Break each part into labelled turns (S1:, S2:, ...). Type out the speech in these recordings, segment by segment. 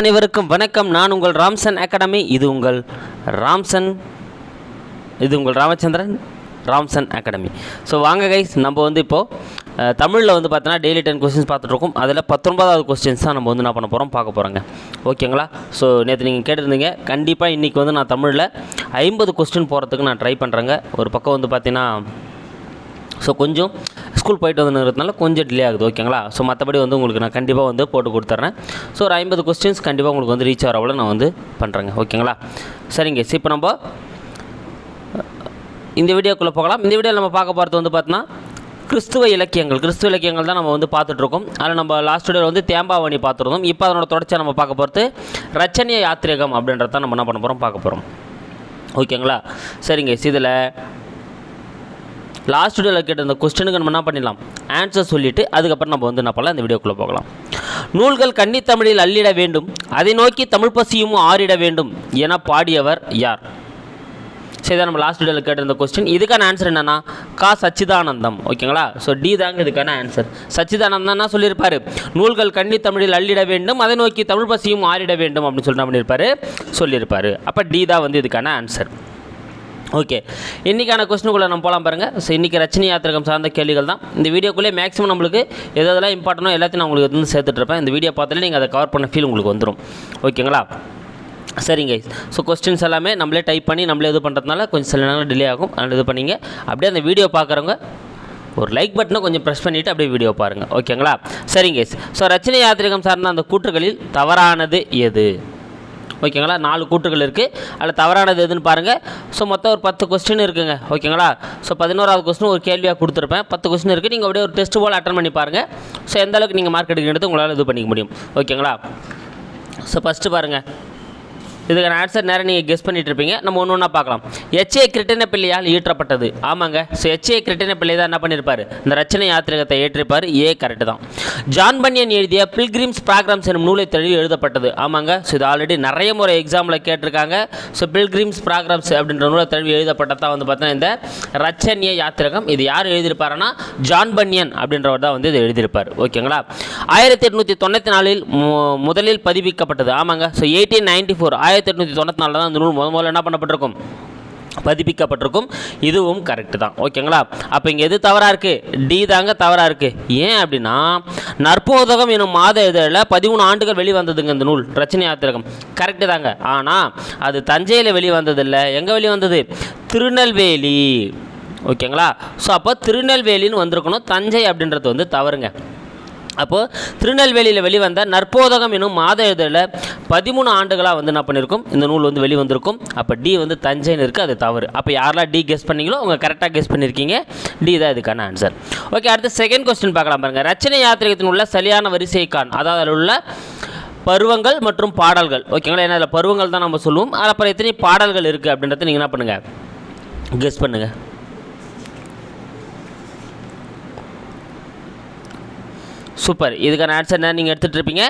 S1: அனைவருக்கும் வணக்கம். நான் உங்கள் ராம்சன் அகாடமி. இது உங்கள் ராம்சன் இது உங்கள் ராமச்சந்திரன் ராம்சன் அகாடமி. ஸோ வாங்க கைஸ் நம்ம வந்து இப்போது தமிழில் வந்து பார்த்தோன்னா டெய்லி டென் கொஸ்டின்ஸ் பார்த்துட்ருக்கோம் அதில் பத்தொன்பதாவது கொஸ்டின்ஸ் தான் நம்ம வந்து என்ன பண்ண போகிறோம் பார்க்க போகிறோங்க ஓகேங்களா ஸோ நேற்று நீங்கள் கேட்டிருந்தீங்க கண்டிப்பாக இன்றைக்கி வந்து நான் தமிழில் ஐம்பது கொஸ்டின் போகிறதுக்கு நான் ட்ரை பண்ணுறேங்க ஒரு பக்கம் வந்து பார்த்தீங்கன்னா ஸோ கொஞ்சம் ஸ்கூல் போயிட்டு வந்துங்கிறதுனால கொஞ்சம் டிலே ஆகுது ஓகேங்களா ஸோ மற்றபடி வந்து உங்களுக்கு நான் கண்டிப்பாக வந்து போட்டு கொடுத்துட்றேன் ஸோ ஒரு ஐம்பது கொஸ்டின்ஸ் கண்டிப்பாக உங்களுக்கு வந்து ரீச் ஆகிறவள நான் வந்து பண்ணுறேங்க ஓகேங்களா சரிங்க சரி இப்போ நம்ம இந்த வீடியோக்குள்ளே போகலாம். இந்த வீடியோவில் நம்ம பார்க்க போகிறது வந்து பார்த்தோன்னா கிறிஸ்துவ இலக்கியங்கள். கிறிஸ்துவ இலக்கியங்கள் தான் நம்ம வந்து பார்த்துட்ருக்கோம் அதில் நம்ம லாஸ்ட் வீடியோ வந்து தேம்பாவணி பார்த்துருந்தோம். இப்போ அதனோட தொடர்ச்சியாக நம்ம பார்க்க போகிறது ரச்சனிய யாத்திரிகம் அப்படின்றத நம்ம என்ன பண்ண போகிறோம் பார்க்க போகிறோம் ஓகேங்களா சரிங்க இதில் லாஸ்ட் வீடியோவில் கேட்ட அந்த கொஸ்டினுக்கு நம்ம என்ன பண்ணிடலாம்? ஆன்சர் சொல்லிவிட்டு அதுக்கப்புறம் நம்ம வந்து என்ன பண்ணலாம்? இந்த வீடியோக்குள்ளே போகலாம். நூல்கள் கன்னித்தமிழில் அள்ளிட வேண்டும். அதை நோக்கி தமிழ் பசியும் ஆறிட வேண்டும் என பாடியவர் யார்? சரி தான் நம்ம லாஸ்ட் வீடியோவில் கேட்டிருந்த கொஸ்டின் இதுக்கான ஆன்சர் என்னென்னா கா. சச்சிதானந்தம். ஓகேங்களா? ஸோ டி தாங்க இதுக்கான ஆன்சர் சச்சிதானந்தம்னா சொல்லியிருப்பார் நூல்கள் கன்னி தமிழில் அள்ளிட வேண்டும் அதை நோக்கி தமிழ் பசியும் ஆறிட வேண்டும் அப்படின்னு சொல்லி என்ன பண்ணியிருப்பாரு? அப்போ டி தான் வந்து இதுக்கான ஆன்சர் ஓகே. இன்றைக்கான கொஸ்டினுக்குள்ளே நம்ம போகலாம் பாருங்கள் ஸோ இன்றைக்கி ரச்சனை யாத்திரகம் சார்ந்த கேள்விகள் தான். இந்த வீடியோக்குள்ளே மேக்ஸிமம் நம்மளுக்கு எது எதெல்லாம் இம்பார்ட்டனோ எல்லாத்தையும் நான் உங்களுக்கு வந்து சேர்த்துட்ருப்பேன் இந்த வீடியோ பார்த்தாலே நீங்கள் அதை கவர் பண்ண ஃபீல் உங்களுக்கு வந்துடும் ஓகேங்களா? சரிங்க. ஸோ கொஸ்டின்ஸ் எல்லாமே நம்மளே டைப் பண்ணி நம்மளே இது பண்ணுறதுனால கொஞ்சம் சில நேரம் டிலே ஆகும். அதனால் இது பண்ணிங்க. அப்படியே அந்த வீடியோ பார்க்குறவங்க ஒரு லைக் பட்டனை கொஞ்சம் ப்ரெஸ் பண்ணிவிட்டு அப்படியே வீடியோ பாருங்கள் ஓகேங்களா? சரிங்க. ஸோ ரச்சனை யாத்திரிகம் சார்ந்த அந்த கூற்றுகளில் தவறானது எது? ஓகேங்களா? நாலு கூற்றுகள் இருக்குது அதில் தவறானது எதுன்னு பாருங்கள் ஸோ மொத்தம் ஒரு பத்து கொஸ்டின் இருக்குங்க. ஓகேங்களா? ஸோ பதினோராவது கொஸ்டின் ஒரு கேள்வியாக கொடுத்துருப்பேன். பத்து கொஸ்டின் இருக்குது நீங்கள் அப்படியே ஒரு டெஸ்ட் போல் அட்டன் பண்ணி பாருங்கள் ஸோ எந்த அளவுக்கு நீங்கள் மார்க் எடுக்கிறது உங்களால் இது பண்ணிக்க முடியும். ஓகேங்களா? ஸோ ஃபஸ்ட்டு பாருங்கள் இதுக்கான ஆன்சர் நேரம் நீங்கள் கெஸ் பண்ணிட்டு இருப்பீங்க நம்ம ஒன்று ஒன்றா பார்க்கலாம். எச்ஏ கிரிட்டின பிள்ளையால் ஈற்றப்பட்டது. ஆமாங்க. So H A Krishna Pillai தான் என்ன பண்ணியிருப்பார் இந்த ரச்சனை யாத்திரகத்தை ஏற்றிருப்பார். ஏ கரெக்டு தான். ஜான் பன்யன் எழுதிய பில்கிரிம்ஸ் ப்ராக்ராம்ஸ் எனும் நூலை தழுவி எழுதப்பட்டது. ஆமாங்க. ஸோ இது ஆல்ரெடி நிறைய முறை எக்ஸாமில் கேட்டிருக்காங்க. ஸோ பில்கிரிம்ஸ் ப்ராக்ராம்ஸ் அப்படின்ற நூலை தழுவி எழுதப்பட்டதான் வந்து பார்த்தீங்கன்னா இந்த ரச்சனிய யாத்திரகம் இது யார் எழுதியிருப்பாருன்னா ஜான் பன்யன் அப்படின்றவர் தான் வந்து இதை எழுதியிருப்பார். ஓகேங்களா? ஆயிரத்தி எட்நூற்றி தொண்ணூற்றி நாலில் மு- முதலில் பதிப்பிக்கப்பட்டது ஆமாங்க. ஸோ எயிட்டீன் நைன்டி ஃபோர் ஆயிரத்தி ஆயிரத்தி எட்நூற்றி தொண்ணூற்றி நாலில் தான் இந்த நூல் முத முதல்ல என்ன பண்ணப்பட்டிருக்கும்? பதிப்பிக்கப்பட்டிருக்கும். இதுவும் கரெக்டு தான். ஓகேங்களா அப்போ இங்கே எது தவறாக இருக்குது டி தாங்க தவறாக இருக்குது ஏன் அப்படின்னா நற்போதகம் எனும் மாத இதழில் பதிமூணு ஆண்டுகள் வெளிவந்ததுங்க இந்த நூல் ரச்சனை யாத்திரகம் கரெக்டு தாங்க. ஆனால் அது தஞ்சையில் வெளிவந்ததில்லை. எங்கே வெளிவந்தது? திருநெல்வேலி. ஓகேங்களா ஸோ அப்போ திருநெல்வேலின்னு வந்திருக்கணும். தஞ்சை அப்படின்றது வந்து தவறுங்க. அப்போது திருநெல்வேலியில் வெளிவந்த நற்போதகம் எனும் மாத இதழில் பதிமூணு ஆண்டுகளாக வந்து என்ன பண்ணியிருக்கும் இந்த நூல் வந்து வெளிவந்திருக்கும். அப்போ டி வந்து தஞ்சைன்னு இருக்குது அது தவறு. அப்போ யாரெல்லாம் டி கெஸ் பண்ணீங்களோ அவங்க கரெக்டாக கெஸ் பண்ணியிருக்கீங்க டி தான் இதுக்கான ஆன்சர் ஓகே அடுத்து செகண்ட் கொஸ்டின் பார்க்கலாம் பாருங்கள் ரச்சனை யாத்திரிகத்தின் உள்ள சரியான வரிசை கான் அதாவது அதில் உள்ள பருவங்கள் மற்றும் பாடல்கள். ஓகேங்களா ஏன்னா அதில் பருவங்கள் தான் நம்ம சொல்லுவோம். அது அப்புறம் எத்தனை பாடல்கள் இருக்குது அப்படின்றத நீங்கள் என்ன பண்ணுங்கள் கெஸ் பண்ணுங்கள் சூப்பர். இதுக்கான ஆன்சர் என்ன? நீங்கள் எடுத்துகிட்டு இருப்பீங்க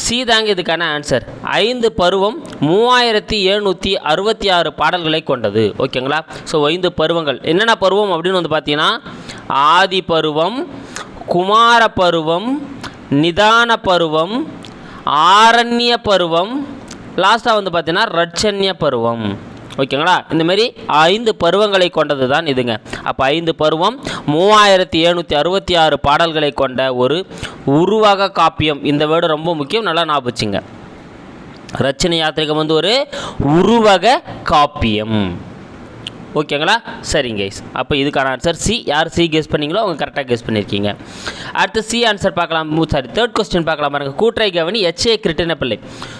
S1: சி தாங்க இதுக்கான ஆன்சர் ஐந்து பருவம் மூவாயிரத்தி எழுநூற்றி அறுபத்தி ஆறு பாடல்களை கொண்டது. ஓகேங்களா? ஸோ ஐந்து பருவங்கள். என்னென்ன பருவம் அப்படின்னு வந்து பார்த்தீங்கன்னா ஆதி பருவம் குமார பருவம் நிதான பருவம் ஆரண்ய பருவம் லாஸ்ட்டாக வந்து பார்த்தீங்கன்னா ரட்சண்ய பருவம். ஓகேங்களா? இந்தமாரி ஐந்து பருவங்களை கொண்டது தான் இதுங்க. அப்போ ஐந்து பருவம் மூவாயிரத்தி எழுநூற்றி அறுபத்தி ஆறு பாடல்களை கொண்ட ஒரு உருவக காப்பியம். இந்த வேர்டு ரொம்ப முக்கியம் நல்லா ஞாபகம் ரச்சனை யாத்திரைக்கு வந்து ஒரு உருவக காப்பியம். ஓகேங்களா? சரிங்க கைஸ் அப்போ இதுக்கான ஆன்சர் சி யார் சி கெஸ் பண்ணீங்களோ அவங்க கரெக்டாக கெஸ் பண்ணியிருக்கீங்க அடுத்து சி ஆன்சர் பார்க்கலாம். சாரி தேர்ட் கொஸ்டின் பார்க்கலாம் பாருங்கள் கூட்டுரை கவனி எச்ஏ கிருட்டின பிள்ளை.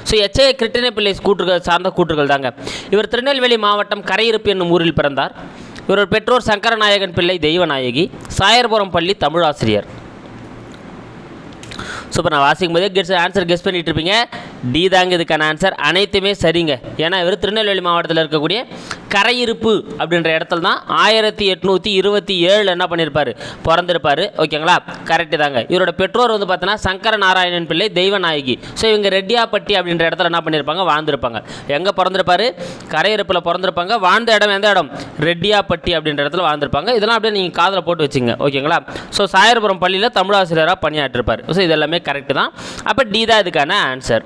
S1: ஸோ எச்ஏ கிருட்டின பிள்ளை கூற்றுகள் சார்ந்த கூற்றுகள் தாங்க. இவர் திருநெல்வேலி மாவட்டம் கரையிருப்பு என்னும் ஊரில் பிறந்தார். இவர் பெற்றோர் சங்கரநாயகன் பிள்ளை தெய்வநாயகி. சாயர்புரம் பள்ளி தமிழாசிரியர். சூப்பர் நான் வாசிக்கும் போதே கெஸ் ஆன்சர் கெஸ் பண்ணிட்டு இருப்பீங்க. டி தாங்க இதுக்கான ஆன்சர் அனைத்துமே சரிங்க. ஏன்னா இவர் திருநெல்வேலி மாவட்டத்தில் இருக்கக்கூடிய கரையிருப்பு அப்படின்ற இடத்துல தான் ஆயிரத்தி எட்நூற்றி இருபத்தி ஏழு என்ன பண்ணியிருப்பார் பிறந்திருப்பார். ஓகேங்களா? கரெக்டு தாங்க. இவரோட பெற்றோர் வந்து பார்த்தோன்னா சங்கர நாராயணன் பிள்ளை தெய்வநாயகி. ஸோ இவங்க ரெட்டியாப்பட்டி அப்படின்ற இடத்துல என்ன பண்ணியிருப்பாங்க வாழ்ந்திருப்பாங்க. எங்கே பிறந்திருப்பார்? கரையிருப்பில் பிறந்திருப்பாங்க. வாழ்ந்த இடம் எந்த இடம்? ரெட்டியாப்பட்டி அப்படின்ற இடத்துல வாழ்ந்திருப்பாங்க. இதெல்லாம் அப்படியே நீங்கள் காதில் போட்டு வச்சுங்க. ஓகேங்களா? ஸோ சாயர்புரம் பள்ளியில் தமிழாசிரியராக பணியாற்றிருப்பார். ஸோ இது எல்லாமே கரெக்டு தான். அப்போ டி தான் இதுக்கான ஆன்சர்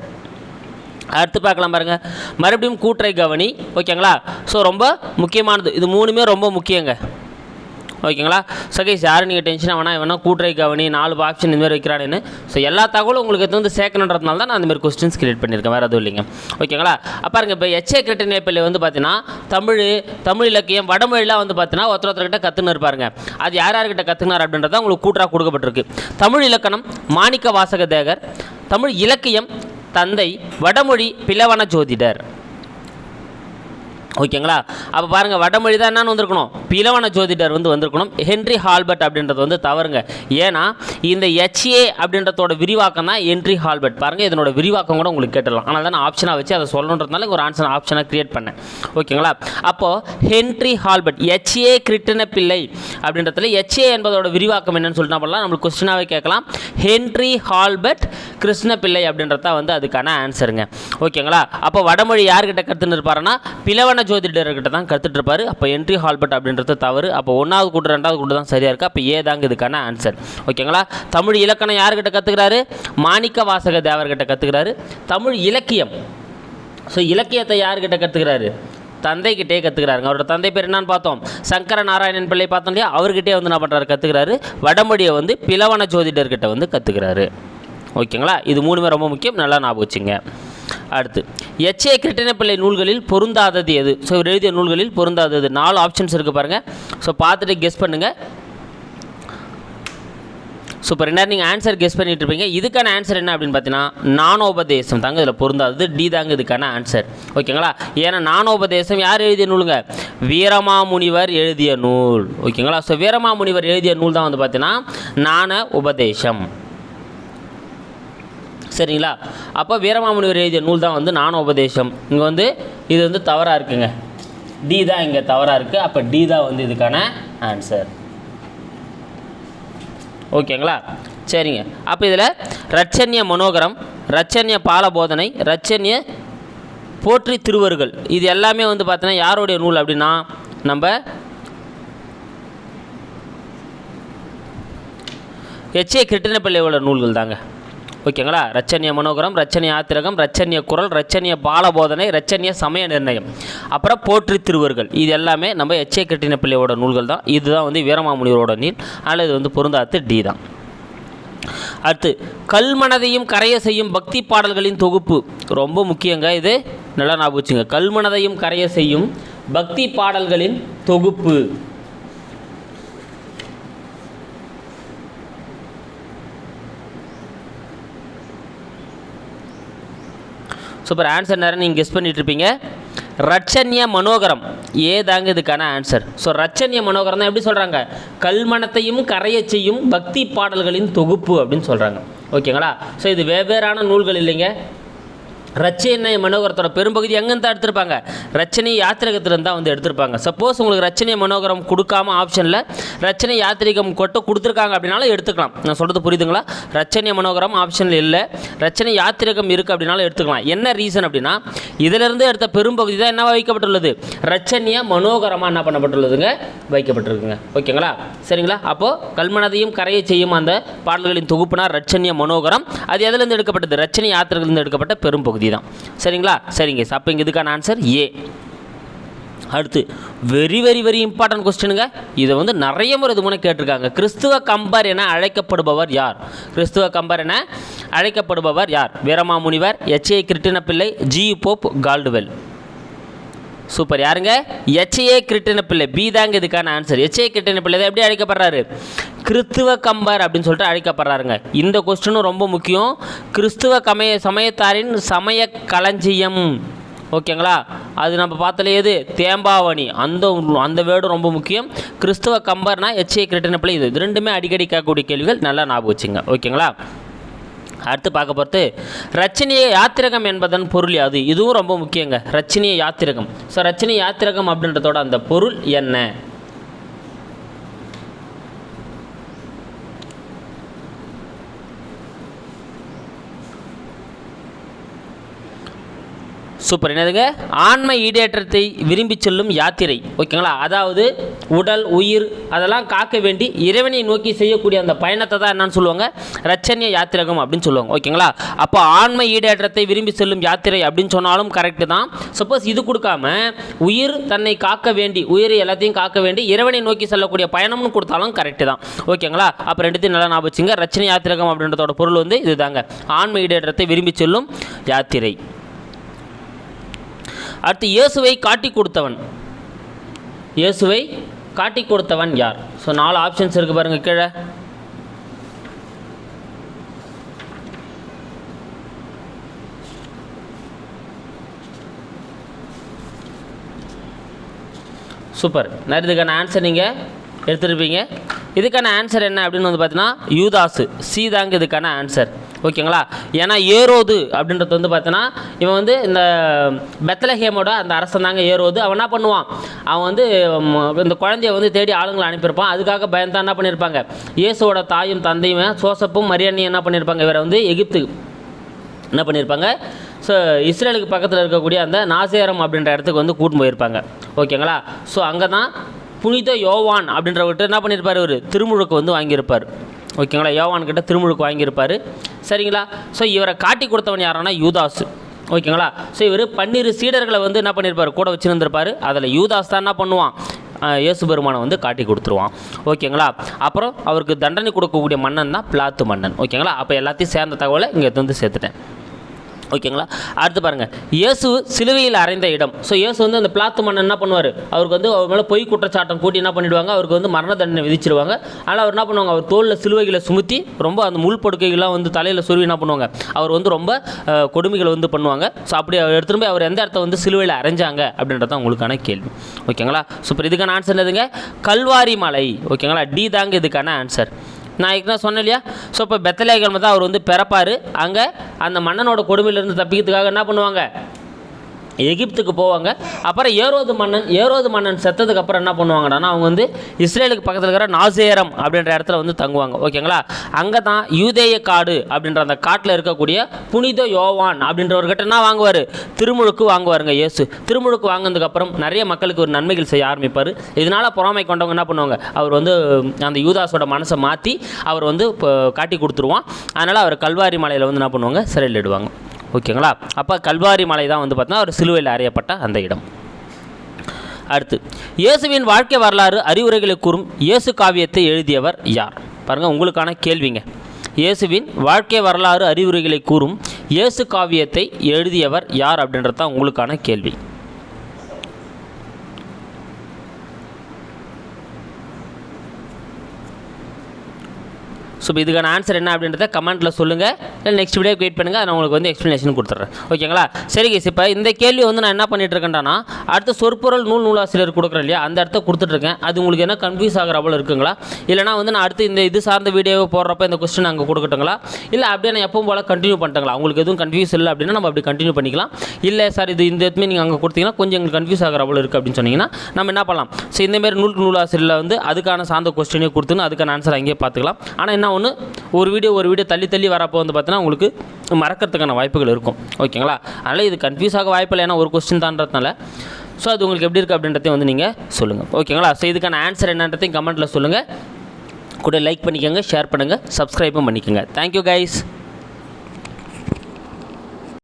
S1: அடுத்து பார்க்கலாம் பாருங்கள் மறுபடியும் கூற்றை கவனி. ஓகேங்களா? ஸோ ரொம்ப முக்கியமானது. இது மூணுமே ரொம்ப முக்கியங்க. ஓகேங்களா? சகேஷ் யாரும் நீங்கள் டென்ஷனாக வேணால் வேணால் கூட்டுரை கவனி நாலு ஆப்ஷன் இதுமாதிரி மாதிரி வைக்கிறானேன்னு. ஸோ எல்லா தகவலும் உங்களுக்கு எது வந்து சேர்க்கணுன்றதுனால தான் நான் அந்தமாதிரி கொஸ்டின்ஸ் கிரியேட் பண்ணியிருக்கேன். வேறு எதுவும் இல்லைங்க. ஓகேங்களா? அப்போ பாருங்க இப்போ எச்ஏ கிரிட்டனேப்பில் வந்து பார்த்தீங்கன்னா தமிழ் தமிழ் இலக்கியம் வடமொழிலாம் வந்து பார்த்தீங்கன்னா ஒருத்தர் ஒருத்தர்கிட்ட கற்றுன்னு இருப்பாருங்க அது யார் யார்கிட்ட கற்றுனார் அப்படின்றத உங்களுக்கு கூட்டாக கொடுக்கப்பட்டிருக்கு. தமிழ் இலக்கணம் மாணிக்க வாசக தேகர். தமிழ் இலக்கியம் தந்தை வடமொழி பிளவன ஜோதிடர். ஓகேங்களா? அப்போ பாருங்கள் வடமொழி தான் என்னன்னு வந்திருக்கணும். பிலவன ஜோதிடர் வந்து வந்திருக்கணும். ஹென்ரி ஹால்பர்ட் அப்படின்றது வந்து தவறுங்க. ஏன்னா இந்த ஹெச்ஏ அப்படின்றதோட விரிவாக்கம் தான் ஹென்ரி ஹால்பர்ட். பாருங்கள் இதனோட விரிவாக்கம் கூட உங்களுக்கு கேட்டுடலாம். ஆனால் தான் நான் ஆப்ஷனாக வச்சு அதை சொல்லணுன்றதுனால ஒரு ஆன்சர் ஆப்ஷனாக கிரியேட் பண்ணேன். ஓகேங்களா? அப்போது ஹென்ரி ஹால்பர்ட் ஹெச்ஏ கிரிட்டின பிள்ளை அப்படின்றதுல ஹெச்ஏ என்பதோட விரிவாக்கம் என்னன்னு சொல்லிட்டு பண்ணலாம் நம்மளுக்கு கொஸ்டினாகவே கேட்கலாம். ஹென்ரி ஹால்பர்ட் கிருஷ்ண பிள்ளை அப்படின்றது தான் வந்து அதுக்கான ஆன்சருங்க ஓகேங்களா? அப்போ வடமொழி யார்கிட்ட கற்றுன்னு இருப்பாருன்னா பிளவன ஜோதிடர்கிட்ட தான் கற்றுட்டு இருப்பாரு. அப்போ என்ட்ரி ஹால்பட் அப்படின்றது தவறு. அப்போ ஒன்றாவது கூட்டு ரெண்டாவது கூட்டு தான் சரியாக இருக்குது அப்போ ஏதாங்க இதுக்கான ஆன்சர் ஓகேங்களா தமிழ் இலக்கணம் யார்கிட்ட கற்றுக்கிறாரு மாணிக்க வாசக தேவர்கிட்ட கற்றுக்கிறாரு தமிழ் இலக்கியம். ஸோ இலக்கியத்தை யார்கிட்ட கற்றுக்கிறாரு தந்தைக்கிட்டே கற்றுக்கிறாருங்க அவரோட தந்தை பேர் என்னன்னு பார்த்தோம்? சங்கர நாராயணன் பிள்ளை பார்த்தோம் இல்லையா? அவர்கிட்டே வந்து என்ன பண்ணுறாரு கற்றுக்கிறாரு வடமொழியை வந்து பிளவன ஜோதிடர்கிட்ட வந்து கற்றுக்கிறாரு ஓகேங்களா இது மூணுமே ரொம்ப முக்கியம். நல்லா ஞாபகம் வச்சுங்க. அடுத்து எச்ஏ கிருட்டினப்பிள்ளை நூல்களில் பொருந்தாதது எது? ஸோ இவர் எழுதிய நூல்களில் பொருந்தாதது. நாலு ஆப்ஷன்ஸ் இருக்குது பாருங்கள் ஸோ பார்த்துட்டு கெஸ் பண்ணுங்கள் சூப்பர் என்ன நீங்கள் ஆன்சர் கெஸ் பண்ணிட்டு இருப்பீங்க. இதுக்கான ஆன்சர் என்ன அப்படின்னு பார்த்தீங்கன்னா நானோபதேசம் தாங்க இதில் பொருந்தாதது. டி தாங்க இதுக்கான ஆன்சர் ஓகேங்களா ஏன்னா நானோபதேசம் யார் எழுதிய நூலுங்க? வீரமாமுனிவர் எழுதிய நூல். ஓகேங்களா ஸோ வீரமாமுனிவர் எழுதிய நூல் தான் வந்து பார்த்தீங்கன்னா நான உபதேசம் சரிங்களா? அப்போ வீரமாமுனிவர் எழுதிய நூல் தான் வந்து நானோபதேசம் இங்கே வந்து இது வந்து தவறாக இருக்குங்க. டி தான் இங்கே தவறாக இருக்குது அப்போ டி தான் வந்து இதுக்கான ஆன்சர் ஓகேங்களா? சரிங்க. அப்போ இதில் ரச்சன்ய மனோகரம் ரச்சன்ய பாலபோதனை ரச்சன்ய போற்றி திருவருகள். இது எல்லாமே வந்து பார்த்தோன்னா யாருடைய நூல் அப்படின்னா நம்ம எச்ஏ கிருட்டினப்பள்ளியோட நூல்கள் தாங்க ஓகேங்களா? ரச்சனிய மனோகரம் ரச்சனிய ஆத்திரகம் ரச்சனிய குரல் ரச்சனிய பாலபோதனை ரச்சனிய சமய நிர்ணயம். அப்புறம் போற்றி திருவர்கள். இது எல்லாமே நம்ம எச்ஏ கிருட்டினப்பிள்ளையோட நூல்கள் தான். இதுதான் வந்து வீரமாமுனிவரோட நீர் ஆனால் இது வந்து பொருந்தாத்து டி தான். அடுத்து கல்மனதையும் கரைய செய்யும் பக்தி பாடல்களின் தொகுப்பு. ரொம்ப முக்கியங்க இது. நல்லா ஞாபகம் வச்சுங்க. கல்மனதையும் கரைய செய்யும் பக்தி பாடல்களின் தொகுப்பு. சூப்பர் ஆன்சர் நேரம் நீங்கள் கெஸ் பண்ணிட்டுருப்பீங்க. இருப்பீங்க மனோகரம். ஏ தாங்க இதுக்கான ஆன்சர் ஸோ ரட்சண்ய மனோகரம் தான் எப்படி சொல்கிறாங்க கல்மணத்தையும் கரையச் செய்யும் பக்தி பாடல்களின் தொகுப்பு அப்படின்னு சொல்கிறாங்க ஓகேங்களா ஸோ இது வெவ்வேறான நூல்கள் இல்லைங்க. ரச்சனை மனோகரத்தோட பெரும்பகுதி எங்கேருந்து எடுத்திருப்பாங்க? ரச்சனை யாத்திரிகத்திலிருந்து தான் வந்து எடுத்திருப்பாங்க. சப்போஸ் உங்களுக்கு ரச்சனை மனோகரம் கொடுக்காம ஆப்ஷனில் ரச்சனை யாத்திரிகம் கொட்ட கொடுத்துருக்காங்க அப்படின்னாலும் எடுத்துக்கலாம். நான் சொல்கிறது புரியுதுங்களா? ரச்சனை மனோகரம் ஆப்ஷனில் இல்லை. ரச்சனை யாத்திரிகம் இருக்குது அப்படின்னாலும் எடுத்துக்கலாம். என்ன ரீசன் அப்படின்னா இதிலிருந்து எடுத்த பெரும்பகுதி தான் என்ன வைக்கப்பட்டுள்ளது? ரச்சனையாக மனோகரமாக என்ன பண்ணப்பட்டுள்ளதுங்க? வைக்கப்பட்டிருக்குங்க. ஓகேங்களா? சரிங்களா? அப்போது கல்மனதையும் கரையை செய்யும் அந்த பாடல்களின் தொகுப்புனா ரச்சனிய மனோகரம். அது எதுலேருந்து எடுக்கப்பட்டது? ரச்சனை யாத்திரைகளிலிருந்து எடுக்கப்பட்ட பெரும்பகுதி. தான் சரிங்களா? சரிங்க. அப்போ இங்கே இதுக்கான ஆன்சர் ஏ அடுத்து வெரி வெரி வெரி இம்பார்ட்டன்ட் கொஸ்டினுங்க இதை வந்து நிறைய முறை இது முன்னே கேட்டிருக்காங்க. கிறிஸ்துவ கம்பர் என அழைக்கப்படுபவர் யார்? கிறிஸ்துவ கம்பர் என அழைக்கப்படுபவர் யார்? Veeramamunivar H A Krishna Pillai G Pope Caldwell super. யாருங்க? எச்ஏ கிருட்டினப்பிள்ளை பி தாங்க இதுக்கான ஆன்சர் எச்ஏ கிருட்டினப்பிள்ளை எப்படி அழைக்கப்படுறாரு? கிறிஸ்துவ கம்பர் அப்படின்னு சொல்லிட்டு அழைக்கப்படுறாருங்க. இந்த கொஸ்டினும் ரொம்ப முக்கியம். கிறிஸ்துவ கமய சமயத்தாரின் சமய களஞ்சியம். ஓகேங்களா? அது நம்ம பார்த்தாலே எது? தேம்பாவணி. அந்த அந்த வேர்டும் ரொம்ப முக்கியம். கிறிஸ்துவ கம்பர்னா எச்ஏ கிருட்டினப்பிள்ளை இது. இது ரெண்டுமே அடிக்கடி கேட்கக்கூடிய கேள்விகள் நல்லா ஞாபகம் வச்சுங்க. ஓகேங்களா? அடுத்து பார்க்க போகிறது ரச்சனிய யாத்திரகம் என்பதன் பொருள் அது இதுவும் ரொம்ப முக்கியங்க. ரச்சனிய யாத்திரகம். ஸோ ரச்சனிய யாத்திரகம் அப்படின்றதோட அந்த பொருள் என்ன? சூப்பர். என்னதுங்க? ஆன்ம ஈடேற்றத்தை விரும்பி செல்லும் யாத்திரை. ஓகேங்களா? அதாவது உடல் உயிர் அதெல்லாம் காக்க வேண்டி இறைவனை நோக்கி செய்யக்கூடிய அந்த பயணத்தை தான் என்னன்னு சொல்லுவாங்க? ரச்சன்ய யாத்திரகம் அப்படின்னு சொல்லுவாங்க. ஓகேங்களா? அப்போ ஆன்ம ஈடேற்றத்தை விரும்பி செல்லும் யாத்திரை அப்படின்னு சொன்னாலும் கரெக்டு தான். சப்போஸ் இது கொடுக்காம உயிர் தன்னை காக்க வேண்டி உயிரை எல்லாத்தையும் காக்க வேண்டி இறைவனை நோக்கி செல்லக்கூடிய பயணம்னு கொடுத்தாலும் கரெக்டு தான். ஓகேங்களா? அப்போ ரெண்டுத்தையும் நல்லா ஞாபகம் வச்சுங்க. ரச்சனை யாத்திரகம் அப்படின்றதோட பொருள் வந்து இதுதாங்க. ஆன்ம ஈடேற்றத்தை விரும்பி செல்லும் யாத்திரை. அடுத்து இயேசுவை காட்டி கொடுத்தவன். இயேசுவை காட்டி கொடுத்தவன் யார்? ஸோ நாலு ஆப்ஷன்ஸ் இருக்குது பாருங்க கீழே. சூப்பர் நான் இதுக்கான ஆன்சர் நீங்கள் எடுத்துருப்பீங்க. இதுக்கான ஆன்சர் என்ன அப்படின்னு வந்து பார்த்தீங்கன்னா யூதாசு. சி தாங்க இதுக்கான ஆன்சர் ஓகேங்களா? ஏன்னா ஏரோது அப்படின்றது வந்து பார்த்தோன்னா இவன் வந்து இந்த பெத்தலஹேமோட அந்த அரசன் தாங்க ஏரோது. அவன் என்ன பண்ணுவான்? அவன் வந்து இந்த குழந்தைய வந்து தேடி ஆளுங்களை அனுப்பியிருப்பான். அதுக்காக பயந்தான் என்ன பண்ணியிருப்பாங்க? இயேசுவோட தாயும் தந்தையும் சோசப்பும் மரியாதையும் என்ன பண்ணியிருப்பாங்க? இவரை வந்து எகிப்து என்ன பண்ணியிருப்பாங்க? ஸோ இஸ்ரேலுக்கு பக்கத்தில் இருக்கக்கூடிய அந்த நாசேரம் அப்படின்ற இடத்துக்கு வந்து கூட்டின்னு போயிருப்பாங்க. ஓகேங்களா? ஸோ அங்கே தான் புனித யோவான் அப்படின்றவர்கிட்ட என்ன பண்ணியிருப்பார் இவர் திருமுழுக்கு வந்து வாங்கியிருப்பார். ஓகேங்களா? யோவான்கிட்ட திருமுழுக்கு வாங்கியிருப்பார். சரிங்களா? ஸோ இவரை காட்டி கொடுத்தவன் யாருன்னா யூதாஸ் ஓகேங்களா? ஸோ இவர் பன்னிரு சீடர்களை வந்து என்ன பண்ணியிருப்பார்? கூட வச்சுருந்துருப்பார். அதில் யூதாஸ் தான் என்ன பண்ணுவான்? இயேசு பெருமானை வந்து காட்டி கொடுத்துருவான். ஓகேங்களா? அப்புறம் அவருக்கு தண்டனை கொடுக்கக்கூடிய மன்னன் தான் பிளாத்து மன்னன். ஓகேங்களா? அப்போ எல்லாத்தையும் சேர்ந்த தகவலை இங்கே வந்து சேர்த்துட்டேன். ஓகேங்களா அடுத்து பாருங்கள் இயேசு சிலுவையில் அறைந்த இடம். ஸோ இயேசு வந்து அந்த பிளாத்து மன்னன் என்ன பண்ணுவார்? அவருக்கு வந்து அவர் மேலே பொய் குற்றச்சாட்டம் கூட்டி என்ன பண்ணிடுவாங்க? அவருக்கு வந்து மரண தண்டனை விதிச்சிருவாங்க. ஆனால் அவர் என்ன பண்ணுவாங்க? அவர் தோளில் சிலுவைகளை சுமத்தி ரொம்ப அந்த முள் படுக்கைகள்லாம் வந்து தலையில் சுருவி என்ன பண்ணுவாங்க? அவர் வந்து ரொம்ப கொடுமைகளை வந்து பண்ணுவாங்க. ஸோ அப்படி அவர் எடுத்துகிட்டு போய் அவர் எந்த இடத்த வந்து சிலுவையில் அரைஞ்சாங்க? அப்படின்றது தான் உங்களுக்கான கேள்வி. ஓகேங்களா சூப்பர் இதுக்கான ஆன்சர் என்னதுங்க? கல்வாரி மலை. ஓகேங்களா டி தாங்க இதுக்கான ஆன்சர் நான் ஏற்கனவே சொன்னேன் இல்லையா? ஸோ இப்போ பெத்தலேகிழமை தான் அவர் வந்து பிறப்பார். அங்கே அந்த மன்னனோட கொடுமையிலேருந்து தப்பிக்கிறதுக்காக என்ன பண்ணுவாங்க? எகிப்துக்கு போவாங்க. அப்புறம் ஏரோது மன்னன் ஏரோது மன்னன் செத்ததுக்கு அப்புறம் என்ன பண்ணுவாங்கன்னா அவங்க வந்து இஸ்ரேலுக்கு பக்கத்தில் இருக்கிற நாசேரம் அப்படின்ற இடத்துல வந்து தங்குவாங்க. ஓகேங்களா அங்கே தான் யூதேய காடு அப்படின்ற அந்த காட்டில் இருக்கக்கூடிய புனித யோவான் அப்படின்றவர்கிட்ட என்ன வாங்குவார்? திருமுழுக்கு வாங்குவாருங்க இயேசு. திருமுழுக்கு வாங்கினதுக்கப்புறம் நிறைய மக்களுக்கு ஒரு நன்மைகள் செய்ய ஆரம்பிப்பார். இதனால் பொறாமை கொண்டவங்க என்ன பண்ணுவாங்க? அவர் வந்து அந்த யூதாஸோட மனசை மாற்றி அவர் வந்து இப்போ காட்டி கொடுத்துருவான். அதனால் அவர் கல்வாரி மலையில் வந்து என்ன பண்ணுவாங்க? சிறையில் இடுவாங்க ஓகேங்களா? அப்போ கல்வாரி மலை தான் வந்து பார்த்தீங்கன்னா ஒரு சிலுவையில் அறையப்பட்ட அந்த இடம். அடுத்து இயேசுவின் வாழ்க்கை வரலாறு அறிவுரைகளை கூறும் இயேசு காவியத்தை எழுதியவர் யார்? பாருங்கள் உங்களுக்கான கேள்விங்க. இயேசுவின் வாழ்க்கை வரலாறு அறிவுரைகளை கூறும் இயேசு காவியத்தை எழுதியவர் யார் அப்படின்றது தான் உங்களுக்கான கேள்வி. ஸோ இப்போ இதுக்கான ஆன்சர் என்ன அப்படின்றத கமெண்ட்டில் சொல்லுங்கள் இல்லை நெக்ஸ்ட் வீடியோ வெயிட் பண்ணுங்கள் நான் உங்களுக்கு வந்து எக்ஸ்ப்ளனேஷன் கொடுத்துட்றேன் ஓகேங்களா சரி கேஸ் இப்போ இந்த கேள்வி வந்து நான் என்ன பண்ணிட்டு இருக்கேன்டானா அடுத்த சொற்பொருள் நூல் நூலாசிரியர் கொடுக்குறேன் இல்லையா? அந்த இடத்த கொடுத்துட்ருக்கேன் அது உங்களுக்கு என்ன கன்ஃபியூஸ் ஆகிற போல இருக்குங்களா? இல்லைனா வந்து நான் அடுத்து இந்த இது சார்ந்த வீடியோவை போடுறப்ப இந்த கொஸ்டின் அங்கே கொடுக்கட்டுங்களா? இல்லை அப்படியே நான் எப்பவும் போல் கண்டினியூ பண்ணிட்டுங்களா? உங்களுக்கு எதுவும் கன்ஃபியூஸ் இல்லை அப்படின்னா நம்ம அப்படி கண்டினியூ பண்ணிக்கலாம். இல்லை சார் இது இந்த எதுவுமே நீங்கள் அங்கே கொடுத்தீங்கன்னா கொஞ்சம் எங்களுக்கு கன்ஃபியூஸ் ஆகிற போல இருக்குது அப்படின்னு சொன்னீங்கன்னா நம்ம என்ன பண்ணலாம்? ஸோ இந்தமாரி நூல் நூலாசிரியரில் வந்து அதுக்கான சார்ந்த கொஸ்டினே கொடுத்துன்னு அதுக்கான ஆன்சர் அங்கேயே பார்த்துக்கலாம். ஆனால் என்ன ஒன்று ஒரு வீடியோ ஒரு வீடியோ தள்ளி தள்ளி வரப்போ வந்து பார்த்தீங்கன்னா உங்களுக்கு மறக்கிறதுக்கான வாய்ப்புகள் இருக்கும். ஓகேங்களா? அதனால் இது கன்ஃபியூஸ் ஆக வாய்ப்பு இல்லை ஏன்னா ஒரு கொஸ்டின் தான்றதுனால. ஸோ அது உங்களுக்கு எப்படி இருக்குது அப்படின்றதையும் வந்து நீங்கள் சொல்லுங்கள் ஓகேங்களா? ஸோ இதுக்கான ஆன்சர் என்னன்றதையும் கமெண்ட்டில் சொல்லுங்கள் கூட லைக் பண்ணிக்கோங்க ஷேர் பண்ணுங்கள் சப்ஸ்கிரைபும் பண்ணிக்கோங்க. Thank you guys